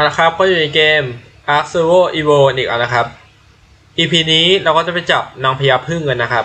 เอาละครับก็อยู่ในเกม Ark Servo Evo อีกแล้วนะครับ EP นี้เราก็จะไปจับนางพญาพึ่งกันนะครับ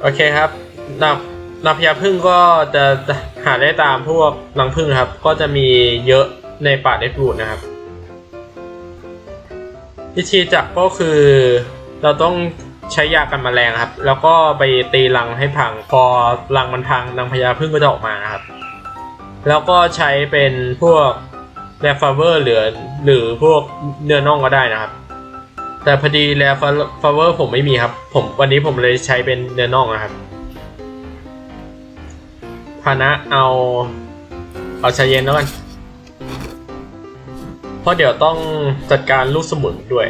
โอเคครับนางนางพญาพึ่งก็จะหาได้ตามพวกรังพึ่งครับ ก็จะมีเยอะในป่าเดดบูดนะครับ วิธีจับก็คือ เราต้องใช้ยากันแมลงครับ แล้วก็ไปตีรังให้พัง พอรังมันพังนางพญาพึ่งก็จะออกมานะครับ แล้วก็ใช้เป็นพวกแรฟเวอร์หรือหรือพวกเนื้อน่องก็ได้นะครับ แต่พอดีแรฟเวอร์ผมไม่มีครับ ผมวันนี้ผมเลยใช้เป็นเนื้อน่องนะครับพานะเอาเอาชาเย็นแล้วกัน เพราะเดี๋ยวต้องจัดการลูกสมุนด้วย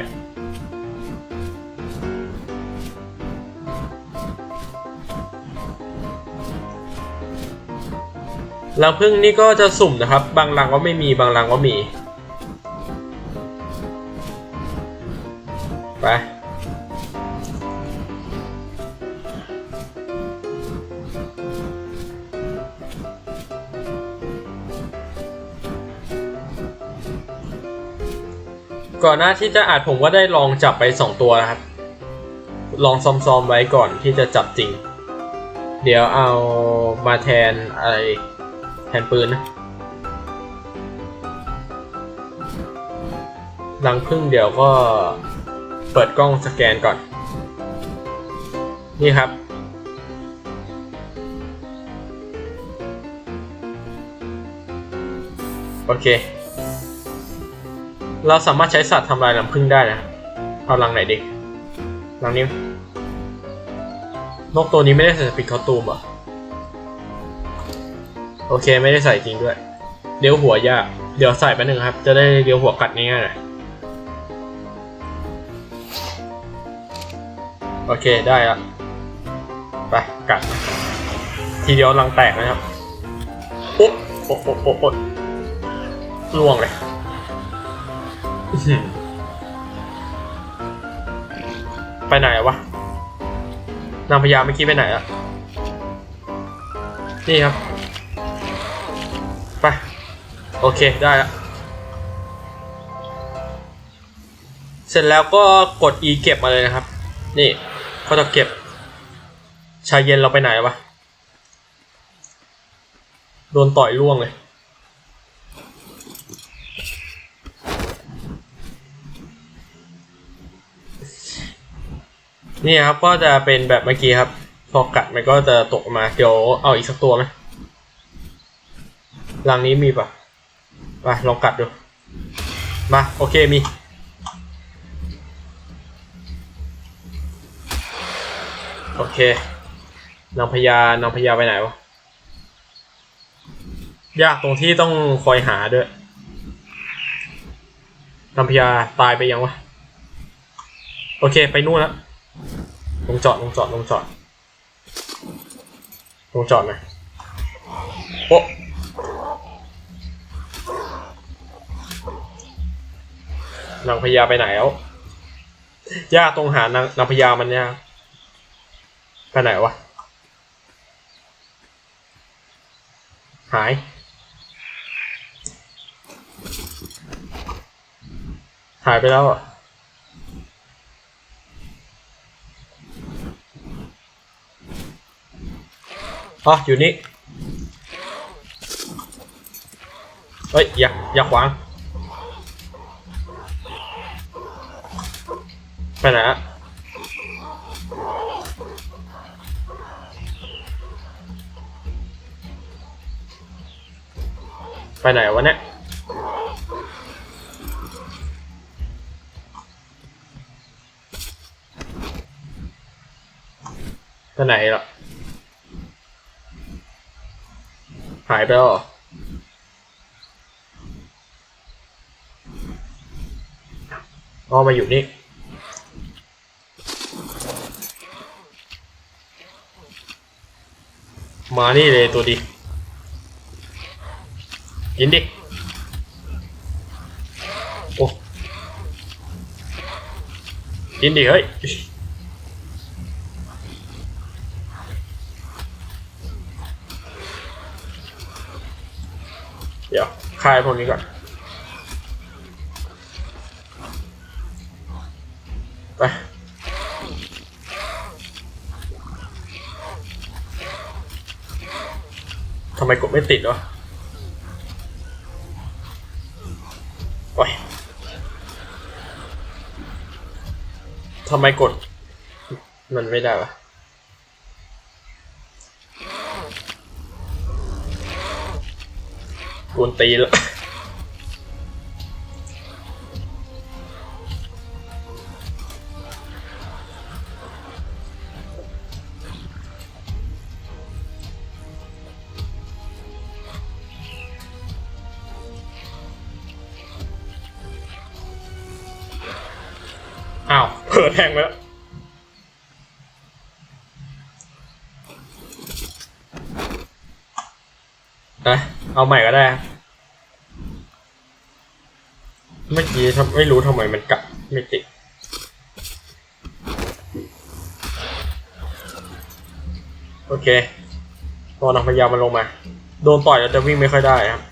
รังพึ่งนี่ก็จะสุ่มนะครับ บางรังก็ไม่มีบางรังก็มี ไป ก่อนหน้าที่จะอัดผมก็ได้ลองจับไปสองตัวนะครับ ลองซ้อมๆไว้ก่อนที่จะจับจริง เดี๋ยวเอามาแทนอะไร แทนปืนนะรังพึ่งเดี๋ยวก็เปิดกล้องสแกนก่อน นี่ครับ โอเค เราสามารถใช้สัตว์ทำลายรังพึ่งได้นะครับเอารังไหนดีรังนี้นกตัวนี้ไม่ได้ใส่ปิดคอตูมเหรอ โอเคไม่ได้ใส่จริงด้วยเลี้ยวหัวยาก เดี๋ยวใส่ไปหนึ่งครับ จะได้เลี้ยวหัวกัดง่ายๆหน่อยโอเคได้ละไปกัด ทีเดียวรังแตกนะครับปุ๊บโอ๊ะโอ๊ะโอ๊ะโอ๊ะล่วงเลยไปไหนวะนางพญาเมื่อกี้ไปไหนอะนี่ครับ โอเคได้แล้วเสร็จแล้วก็กด e เก็บมาเลยนะครับ นี่เขาจะเก็บ ชายเย็นเราไปไหนวะ โดนต่อยล่วงเลย นี่ครับก็จะเป็นแบบเมื่อกี้ครับ พอกัดมันก็จะตกมา เดี๋ยวเอาอีกสักตัวไหมรังนี้มีปะ ไปลองกัดดู มา โอเคมี โอเคนางพญานางพญาไปไหนวะ ยากตรงที่ต้องคอยหาด้วยนางพญาตายไปยังวะ โอเคไปนู่นล้วลงจอดลงจอดลงจอดลงจอดหน่อยโอ้ นางพญาไปไหนแล้วยากตรงหานางนางพญามันยากไปไหนวะ หาย หายไปแล้วอะอ๋ออยู่นี่ เฮ้ย อย่า อย่าขวาง ไปไหนอะไปไหนวะเนี่ยไปไหนล่ะ หายไปแล้วเหรออ๋อมาอยู่นี่ มานี่เลยตัวดี กินดิ โอ้ กินดิเฮ้ย เดี๋ยวคายพวกนี้ก่อน ไป ทำไมกดไม่ติดวะโอ้ยทำไมกด มันไม่ได้วะกวนตีแล้ว นะเอาใหม่ก็ได้ เมื่อกี้ไม่รู้ทำไมมันกลับไม่ติดโอเคตอนนักพยายามมันลงมา โดนต่อยแล้วจะวิ่งไม่ค่อยได้ครับ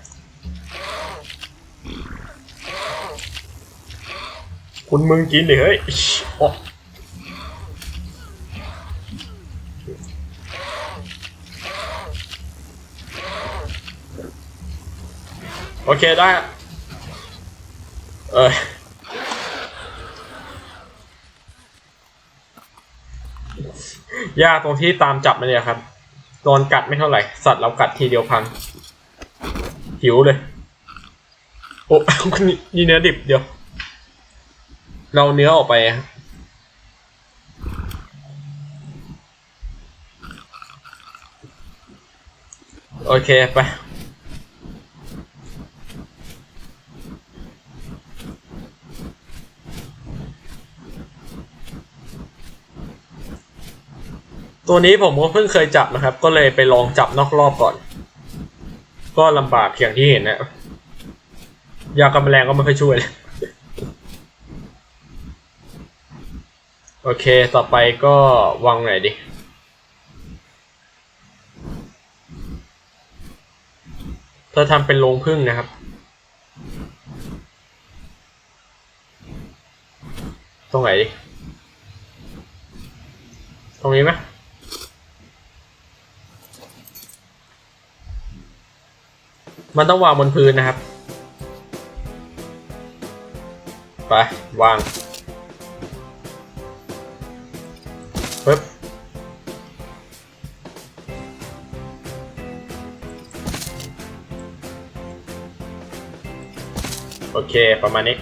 คุณมึงกินดิเฮ้ยโอ้ โอเคได้ เออยากตรงที่ตามจับมันเนี่ยครับโดนกัดไม่เท่าไหร่ สัตว์เรากัดทีเดียวพัง หิวเลย โอ้นี่นี่เนื้อดิบเดียว เราเนื้อออกไปโอเค ไป ตัวนี้ผมก็เพิ่งเคยจับนะครับ ก็เลยไปลองจับนอกรอบก่อน ก็ลำบากอย่างที่เห็นนะยากันแมลงก็ไม่ค่อยช่วยเลยโอเค ต่อไปก็วางไหนดิเธอทำเป็นโรงพึ่งนะครับ ตรงไหนดิ ตรงนี้ไหม มันต้องวางบนพื้นนะครับ ไป วางปึ๊บโอเค ประมาณนี้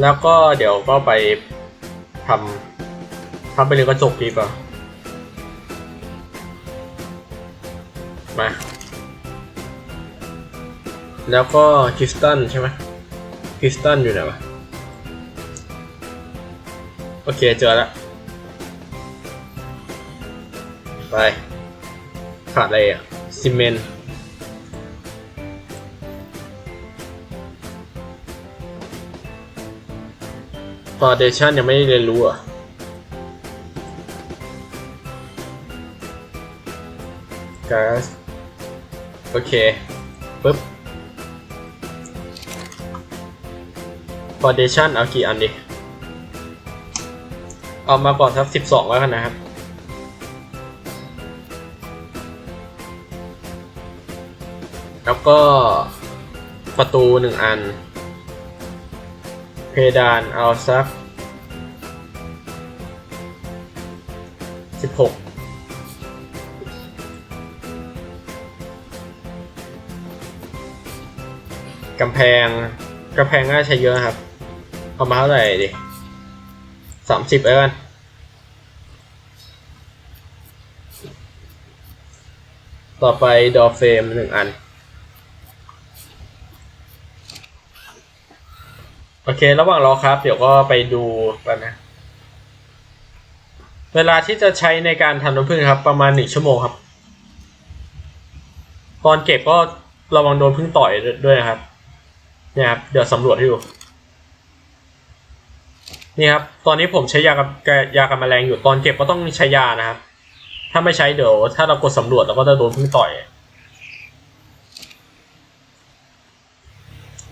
แล้วก็เดี๋ยวก็ไปทำทำเป็นเรือกระจกดีป่ะมา แล้วก็คริสตันใช่ไหมคริสตันอยู่ไหนวะ โอเคเจอแล้ว ไป ขาดอะไรอะ ซีเมนต์ ฟาวเดชันยังไม่ได้เรียนรู้อะก๊าซโอเคปึ๊บฟาวเดชันเอากี่อันดิ เอามาก่อนสักสิบสองแล้วกันนะครับ แล้วก็ประตูหนึ่งอัน เพดานเอาสักสิบหกกำแพงกำแพงน่าใช้เยอะนะครับเอามาเท่าไหร่ดิสามสิบแล้วกันต่อไปดอเฟรมหนึ่งอัน อเค ระหว่างรอครับ เดี๋ยวก็ไปดูกันนะ เวลาที่จะใช้ในการทำน้ำผึ้งครับ ประมาณหนึ่งชั่วโมงครับ ตอนเก็บก็ระวังโดนพึ่งต่อยด้วยนะครับ เนี่ยครับ เดี๋ยวสำรวจให้ดู นี่ครับ ตอนนี้ผมใช้ยากับยากันแมลงอยู่ ตอนเก็บก็ต้องใช้ยานะครับ ถ้าไม่ใช้เดี๋ยว ถ้าเรากดสำรวจเราก็จะโดนพึ่งต่อย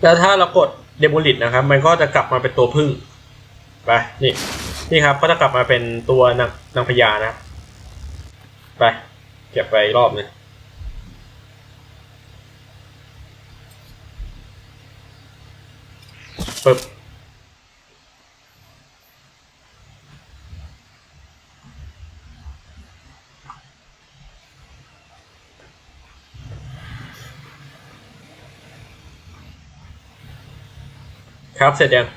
แล้วถ้าเรากด เดโมลิตนะครับ มันก็จะกลับมาเป็นตัวพึ่งไปนี่นี่ครับก็จะกลับมาเป็นตัวนางนางพญานะครับไปเก็บไปรอบหนึงปึ๊บ ครับเสร็จยัง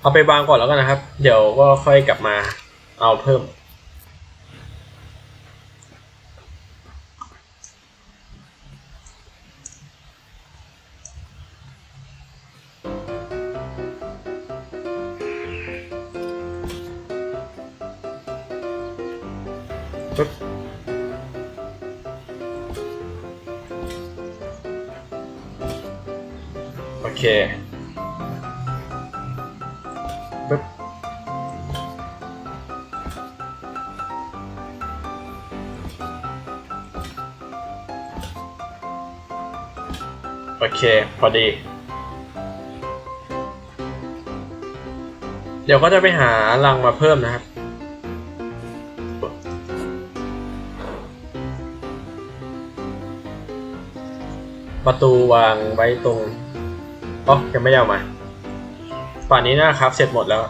เอาไปวางก่อนแล้วกันนะครับ เดี๋ยวก็ค่อยกลับมาเอาเพิ่ม เคปึ๊บโอเค พอดี เดี๋ยวก็จะไปหารังมาเพิ่มนะครับประตูวางไว้ตรง อ๋อยังไม่ได้เอามา ป่านนี้นะครับ เสร็จหมดแล้ว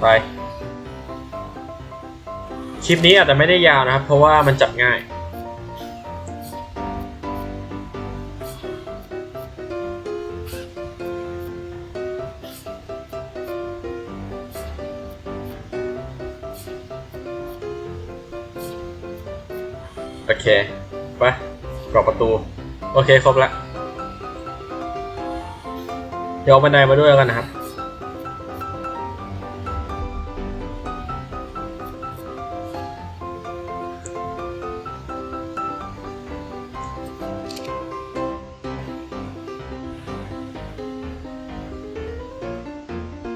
ไป คลิปนี้อาจจะไม่ได้ยาวนะครับ เพราะว่ามันจับง่าย โอเค โอเคครบละเดี๋ยวเอาบันไดมาด้วยกันนะครับ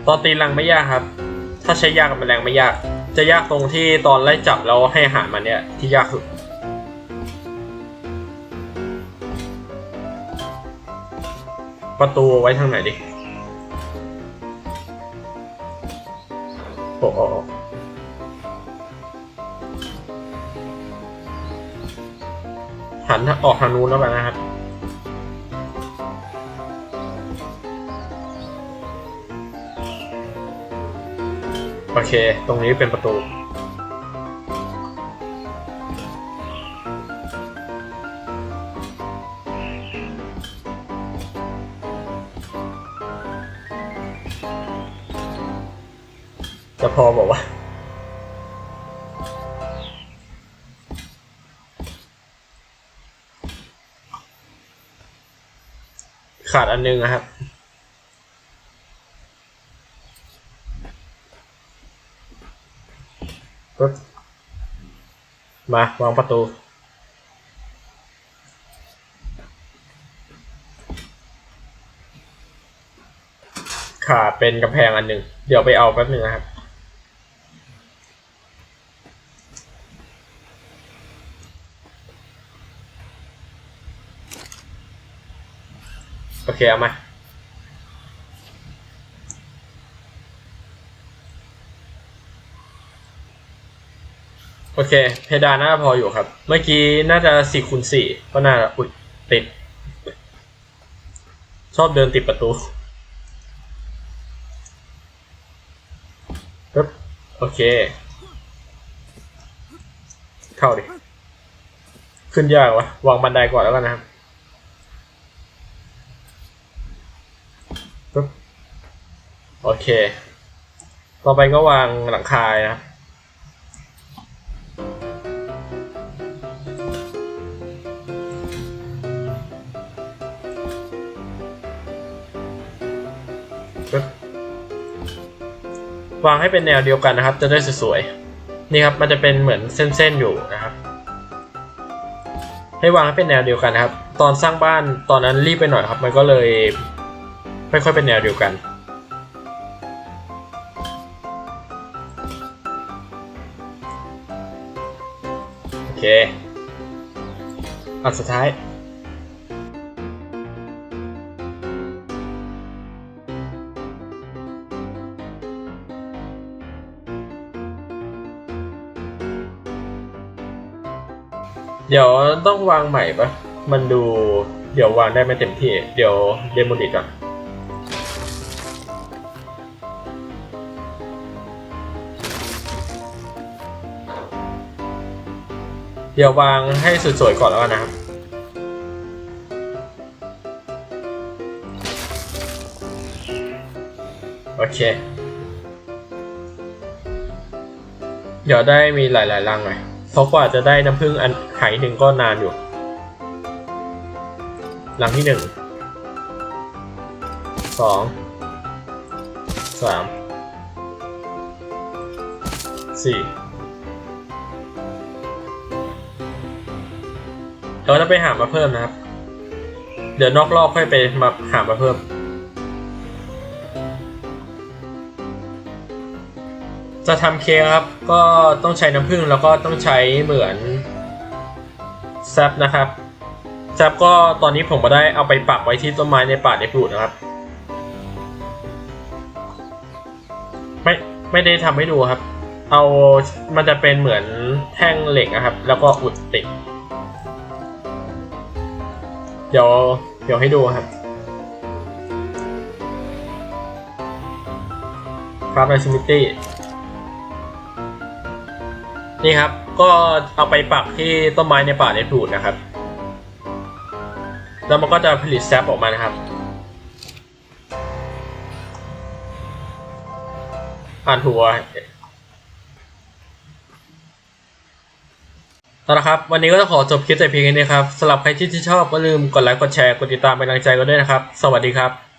ตอนตีรังไม่ยากครับ ถ้าใช้ยากับแมลงไม่ยาก จะยากตรงที่ตอนไล่จับแล้วให้อาหารมันเนี่ยที่ยากสุด ประตูไว้ทางไหนดิโอ้โหหันออกทางนู้นแล้วกันนะครับ โอเค ตรงนี้เป็นประตู พอบอกว่าขาดอันนึงนะครับ ปึ๊บ มาวางประตู ขาดเป็นกำแพงอันหนึ่ง เดี๋ยวไปเอาแป๊บหนึงนะครับ เคเอามาโอเค เพดานน่าพออยู่ครับ เมื่อกี้น่าจะสี่คูณสี่ก็น่าอุดติด ชอบเดินติดประตูปึ๊บโอเค เข้าดิ ขึ้นยากวะ วางบันไดก่อนแล้วกันนะครับปึ๊บ โอเค ต่อไปก็วางหลังคานะครับปึ๊บวางให้เป็นแนวเดียวกันนะครับ จะได้สวยๆ นี่ครับ มันจะเป็นเหมือนเส้นๆอยู่นะครับ ให้วางให้เป็นแนวเดียวกันนะครับ ตอนสร้างบ้านตอนนั้นรีบไปหน่อยครับ มันก็เลยไม่ค่อยเป็นแนวเดียวกัน เคอันสุดท้ายเดี๋ยวต้องวางใหม่ปะมันดูเดี๋ยววางได้ไม่เต็มที่ เดี๋ยวเดโมดิตก่อน เดี๋ยววางให้สวยๆก่อนแล้วกันนะครับโอเค เดี๋ยวได้มีหลายๆรังหน่อยเพราะกว่าจะได้น้ำผึ้งอันไหหนึ่งก็นานอยู่ รังที่หนึ่ง สอง สาม สี่ เราจะไปหามาเพิ่มนะครับ เดี๋ยวนอกรอบค่อยไปมาหามาเพิ่ม จะทำเค้กครับ ก็ต้องใช้น้ำผึ้งแล้วก็ต้องใช้เหมือนแซปนะครับแซปก็ตอนนี้ผมก็ได้เอาไปปักไว้ที่ต้นไม้ในป่าในปลูกนะครับ ไม่ไม่ได้ทำให้ดูครับ เอามันจะเป็นเหมือนแท่งเหล็กนะครับ แล้วก็อุดติด ดี๋ยวเดี๋ยวให้ดูครับครับในซิมิตี้นี่ครับก็เอาไปปักที่ต้นไม้ในป่าในปลูกนะครับ แล้วมันก็จะผลิตแซปออกมานะครับ อ่านทัว เอาละครับ วันนี้ก็ต้องขอจบคลิปแต่เพียงแค่นี้ครับสำหรับใครที่ที่ชอบก็ลืมกดไลค์กดแชร์กดติดตามเป็นกำลังใจกันด้วยนะครับ สวัสดีครับ